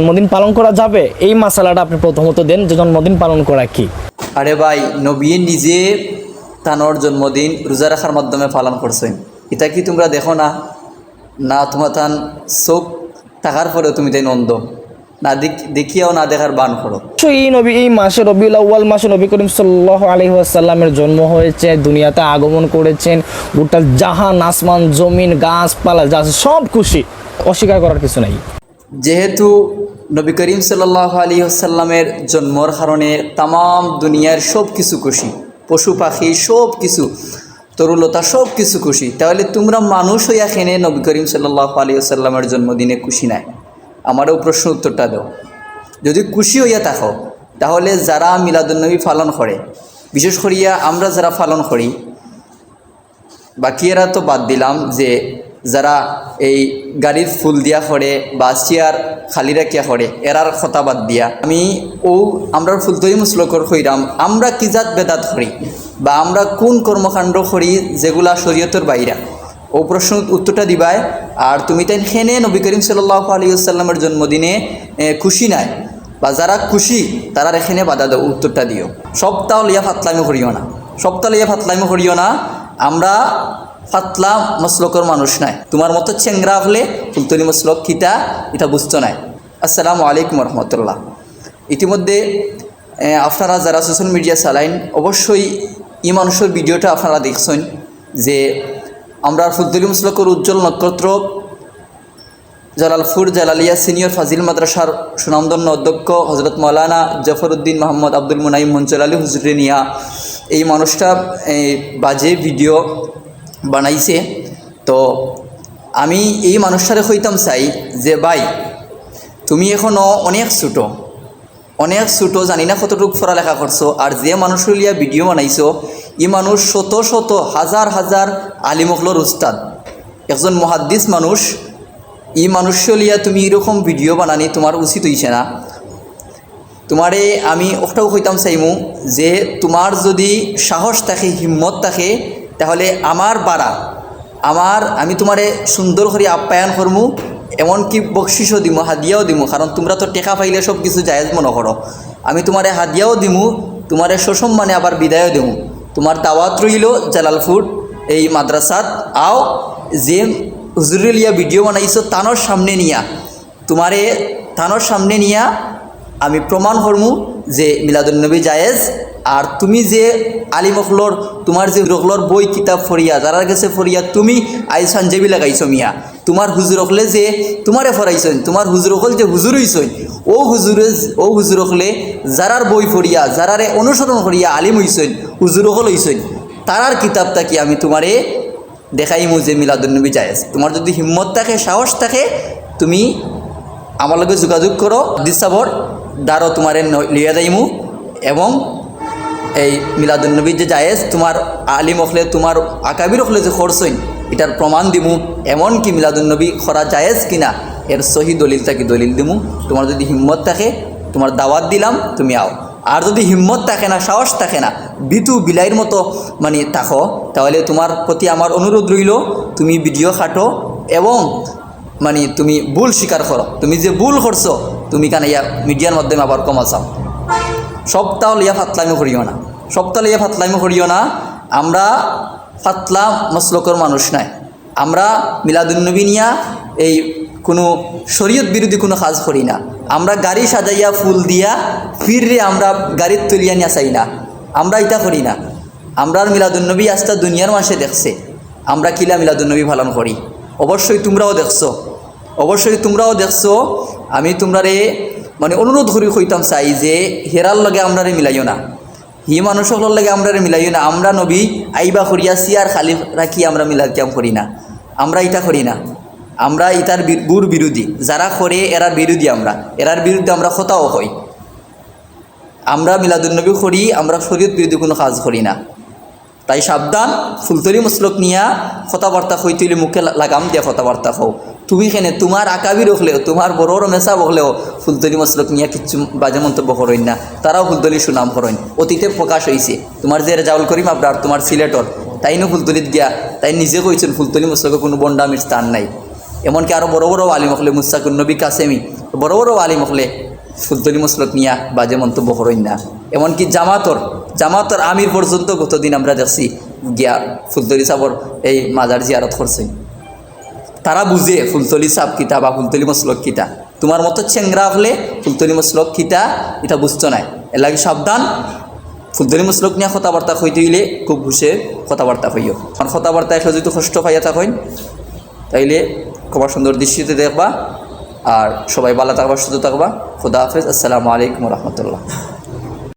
জন্মদিন পালন করা যাবে? এই মশালাটা আপনি প্রথমত দেন যে জন্মদিন পালন করা কি। আরে ভাই নবী নিজে তানোর জন্মদিন রোজা রাখার মাধ্যমে পালন করছেন। এটা কি তোমরা দেখো না? না তোমার তান চোখ থাকার পরেও তুমি তাই নন্দ। না দেখ- দেখিয়াও না দেখার বান করো। এই নবী এই মাসে রবিউল আউ্য়াল মাসে নবী করিম সাল্লাহ আলহি আসাল্লামের জন্ম হয়েছে দুনিয়াতে আগমন করেছেন গোটা জাহান আসমান জমিন গাছপালা যা সব খুশি। অস্বীকার করার কিছু নাই। যেহেতু নবী করিম সাল্লাহ আলী আসাল্লামের জন্মর কারণে তাম দুনিয়ার সব কিছু খুশি, পশু পাখি সব কিছু তরুলতা সব কিছু খুশি, তাহলে তোমরা মানুষ হইয়া খেনে নবী করিম সাল্লাহ আলী আসাল্লামের জন্মদিনে খুশি নাই? আমারও প্রশ্ন উত্তরটা দাও। যদি খুশি হইয়া থাকো, তাহলে যারা মিলাদুন্নবী পালন করে, বিশেষ করিয়া আমরা যারা পালন করি, বাকিয়েরা তো বাদ দিলাম যে যারা এই গাড়ির ফুল দিয়া করে বা চেয়ার খালি রাখিয়া করে এরার কথা বাদ দিয়া। আমি ও আমরা ফুলতরি মুসলকর হইরাম আমরা কি জাত বেদাত করি বা আমরা কোন কর্মকাণ্ড করি যেগুলা শরীয়তের বাইরা ও প্রশ্ন উত্তরটা দিবাই আর তুমি তাই হেনে নবী করিম সাল্লাহ আলী আসাল্লামের জন্মদিনে খুশি নাই? বা যারা খুশি তারা এখানে বাধা দাও উত্তরটা দিও সপ্তাহ লিয়া ফাতলামি করিও না। সপ্তাহ লিয়া ফাতলামি করিও না আমরা ফাতলা মসলকর মানুষ নাই। তোমার মতো চেংরা হলে ফুলতলি মসলক কিতা এটা বুঝতো নাই। আসসালামু আলাইকুম রহমতুল্লাহ। ইতিমধ্যে আপনারা যারা সোশ্যাল মিডিয়া চালাইন, অবশ্যই ই মানুষের ভিডিওটা আপনারা দেখছেন যে আমরা ফুলতলি মসলকর উজ্জ্বল নক্ষত্র জালালপুর জালালিয়া সিনিয়র ফাজিল মাদ্রাসার সুনামধন্য অধ্যক্ষ হজরত মৌলানা জফরউদ্দিন মোহাম্মদ আব্দুল মুনাইম মঞ্চুর আলী হুজুরে নিয়া এই মানুষটা এই, বাজে ভিডিও বানাইছে। তো আমি এই মানুষটারে কইতাম চাই যে ভাই তুমি এখনও অনেক ছোটো অনেক ছোটো জানি না কতটুকু পড়ালেখা করছ আর যে মানুষ লিয়া ভিডিও বানাইছো ই মানুষ শত শত হাজার হাজার আলিমকলর উস্তাদ। একজন মহাদ্দিস মানুষ ই মানুষ লিয়া তুমি এরকম ভিডিও বানানি তোমার উচিত হইছে না তোমারে আমি ওটাও কইতাম চাইমু যে তোমার যদি সাহস থাকে, হিম্মত থাকে, তাহলে আমার বাড়া, আমার আমি তোমারে সুন্দর করে আপ্যায়ন করমু, এমনকি বকশিসও দিমু, হাদিয়াও দিমু, কারণ তোমরা তো টেকা পাইলে সব কিছু জায়েজ মনে করো। আমি তোমারে হাদিয়াও দিমু, তোমারে সসম্মানে আবার বিদায়ও দিমু। তোমার দাওয়াত রইল জালালপুর এই মাদ্রাসাত। আও, যে হুজুরিলিয়া ভিডিও বানাইছো তানোর সামনে নিয়া। তোমারে থানোর সামনে নিয়া আমি প্রমাণ করমু যে মিলাদুলনবী জায়েজ, আর তুমি যে আলিমকলর তোমার যে রকলর বই কিতাব ফরিয়া, যারার কাছে ফরিয়া, তুমি আই সঞ্জেবি লাগাইছ মিয়া। তোমার হুজুর যে তোমারে ফরাইছেন, তোমার হুজুর যে হুজুর হইছেন, ও হুজুরে, ও হুজুর হকলে যারার বই ফরিয়া, যারারে অনুসরণ করিয়া আলিম হইছেন, হুজুর হকল হইছেন, তারার কিতাবটা কি আমি তোমারে দেখাইমু যে মিলাদুলনবী জায়েজ। তোমার যদি হিম্মত থাকে, সাহস থাকে, তুমি আমার লগে যোগাযোগ করো দিশাবর দ্বারও তোমার লিয়া যাইমু এবং এই মিলাদুলনবী যে জায়েজ, তোমার আলিম অখলে, তোমার আকাবির অখলে যে খরচইন, এটার প্রমাণ দিমু, এমনকি মিলাদুলনবী খরা জায়েজ কিনা, এর সহি দলিল থাকি দলিল দিমু? তোমার যদি হিম্মত থাকে, তোমার দাওয়াত দিলাম, তুমি আও। আর যদি হিম্মত থাকে না, সাহস থাকে না বিতু বিলাইয়ের মতো মানে থাকো, তাহলে তোমার প্রতি আমার অনুরোধ রইল তুমি ভিডিও খাটো এবং মানে তুমি ভুল স্বীকার করো তুমি যে ভুল করছ তুমি কেন ইয়া মিডিয়ার মাধ্যমে আবার কমাচাও সপ্তাহ লিয়া ফাতলামি করিও না। সপ্তাহ লিয়া ফাতলামি করিও না। আমরা ফাতলা মসলকর মানুষ নাই। আমরা মিলাদুন্নবী নিয়া এই কোনো শরীয়ত বিরোধী কোনো কাজ করি না। আমরা গাড়ি সাজাইয়া ফুল দিয়া ফিররে আমরা গাড়ির তুলিয়া নিয়া চাই না। আমরা এটা করি না। আমরা মিলাদুন্নবী আস্তা দুনিয়ার মাসে দেখছে। আমরা কিলা মিলাদুন্নবী পালন করি। অবশ্যই তোমরাও দেখছ। অবশ্যই তোমরাও দেখছ। আমি তোমরারে মানে অনুরোধ করি কইতাম চাই যে হেরার লগে আমরারে মিলাইও না। হি মানুষগুলোর লগে আমরারে মিলাইও না। আমরা নবী আইবা করিয়া সিয়ার খালি রাখি আমরা মিলাইতাম করি না। আমরা এটা করি না। আমরা ইটার বি- গুর বিরোধী, যারা করে এরার বিরোধী আমরা, এরার বিরুদ্ধে আমরা কথাও হই। আমরা মিলাদুন্নবী করি, আমরা শরীয়ত বিরোধী কোনো কাজ করি না। তাই সাবধান ফুলতরি মুসলক নিয়া কথাবার্তা তুলি মুখে লাগাম দিয়া কথাবার্তা হও তুমি কেনে তোমার আকাবি রখলেও তোমার বড় মেসা বকলেও ফুলতলি মসলক নিয়া কিচ্ছু বাজে মন্তব্য করেন না। তারাও ফুলতলি সুনাম করেন অতীতে প্রকাশ হয়েছে তোমার যে রেজাউল করিম আবরার তোমার সিলেটর তাইনো ফুলতলিত গিয়া, তাই নিজে কইছেন ফুলতলি মসলকের কোনো বন্ডামির স্থান নাই। এমনকি আরও বড় বড় আলিম হলে মুস্তাকুর নবী কাসেমি, বড় বড় আলিম হলে ফুলতলি মসলক নিয়া বাজে মন্তব্য করেন না। এমনকি জামাতর জামাতর আমির পর্যন্ত গতদিন আমরা দেখছি গিয়া ফুলতলি সাবর এই মাজার জিয়ারত করছেন তারা বুঝে ফুলতলি সাপ কিতা বা ফুলতলি মসলক কিতা। তোমার মতো চেংরা হলে ফুলতলি মসলক কিতা, এটা বুঝতো নাই। এর লাগে সাবধান, ফুলতলি মসলক নিয়ে কথাবার্তা হইতে হইলে খুব ঘুষে কথাবার্তা হইও কারণ কথাবার্তা এখন যদি কষ্ট পাইয়া থাকেন, তাইলে খুব সুন্দর দৃষ্টিতে দেখবা। আর সবাই ভালো থাকবা, সুস্থ থাকবা। খুদা হাফেজ। আসসালামু আলাইকুম রহমতুল্লাহ।